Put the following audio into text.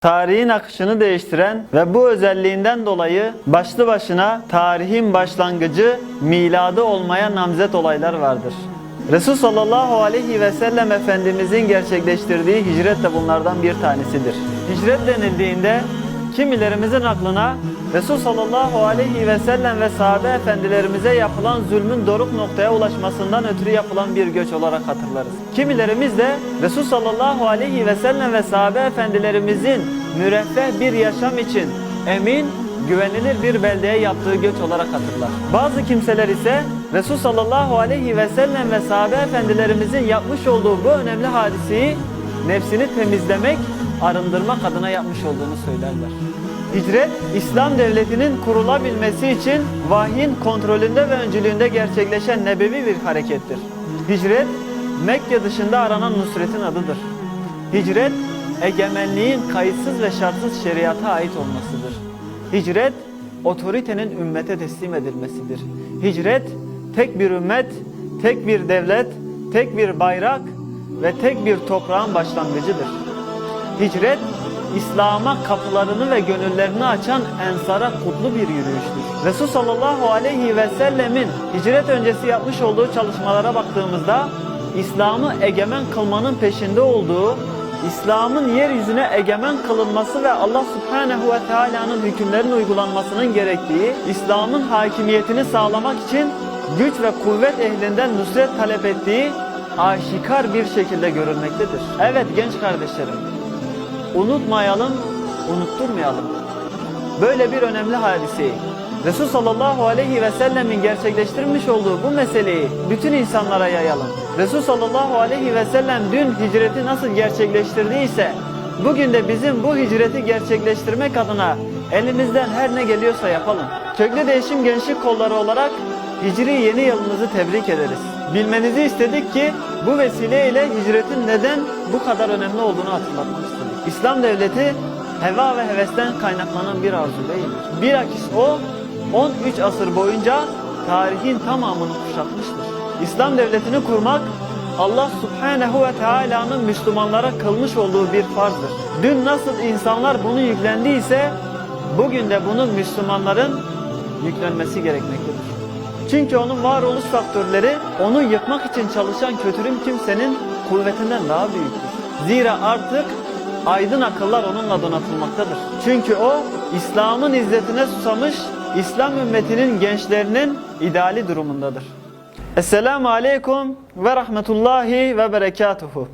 Tarihin akışını değiştiren ve bu özelliğinden dolayı başlı başına tarihin başlangıcı miladı olmaya namzet olaylar vardır. Resul sallallahu aleyhi ve sellem Efendimizin gerçekleştirdiği hicret de bunlardan bir tanesidir. Hicret denildiğinde kimilerimizin aklına Resul sallallahu aleyhi ve sellem ve sahabe efendilerimize yapılan zulmün doruk noktaya ulaşmasından ötürü yapılan bir göç olarak hatırlarız. Kimilerimiz de Resul sallallahu aleyhi ve sellem ve sahabe efendilerimizin müreffeh bir yaşam için emin, güvenilir bir beldeye yaptığı göç olarak hatırlar. Bazı kimseler ise Resul sallallahu aleyhi ve sellem ve sahabe efendilerimizin yapmış olduğu bu önemli hadiseyi nefsini temizlemek, arındırmak adına yapmış olduğunu söylerler. Hicret, İslam devletinin kurulabilmesi için vahyin kontrolünde ve öncülüğünde gerçekleşen nebevi bir harekettir. Hicret, Mekke dışında aranan nusretin adıdır. Hicret, egemenliğin kayıtsız ve şartsız şeriata ait olmasıdır. Hicret, otoritenin ümmete teslim edilmesidir. Hicret, tek bir ümmet, tek bir devlet, tek bir bayrak ve tek bir toprağın başlangıcıdır. Hicret, İslam'a kapılarını ve gönüllerini açan ensara kutlu bir yürüyüştür. Resul sallallahu aleyhi ve sellemin hicret öncesi yapmış olduğu çalışmalara baktığımızda İslam'ı egemen kılmanın peşinde olduğu, İslam'ın yeryüzüne egemen kılınması ve Allah subhanehu ve teala'nın hükümlerinin uygulanmasının gerektiği, İslam'ın hakimiyetini sağlamak için güç ve kuvvet ehlinden nusret talep ettiği aşikar bir şekilde görülmektedir. Evet genç kardeşlerim, unutmayalım, unutturmayalım. Böyle bir önemli hadiseyi Resul sallallahu aleyhi ve sellemin gerçekleştirmiş olduğu bu meseleyi bütün insanlara yayalım. Resul sallallahu aleyhi ve sellem dün hicreti nasıl gerçekleştirdiyse bugün de bizim bu hicreti gerçekleştirmek adına elimizden her ne geliyorsa yapalım. Köklü Değişim Gençlik Kolları olarak Hicri yeni yılınızı tebrik ederiz. Bilmenizi istedik ki bu vesileyle hicretin neden bu kadar önemli olduğunu hatırlatmak istedik. İslam devleti heva ve hevesten kaynaklanan bir arzu değildir. Bilakis o 13 asır boyunca tarihin tamamını kuşatmıştır. İslam devletini kurmak Allah subhanehu ve teala'nın Müslümanlara kılmış olduğu bir farzdır. Dün nasıl insanlar bunu yüklendiyse bugün de bunun Müslümanların yüklenmesi gerekmektedir. Çünkü onun varoluş faktörleri onu yıkmak için çalışan kötürüm kimsenin kuvvetinden daha büyüktür. Zira artık aydın akıllar onunla donatılmaktadır. Çünkü o İslam'ın izzetine susamış İslam ümmetinin gençlerinin ideali durumundadır. Esselamu Aleyküm ve Rahmetullahi ve Berekatuhu.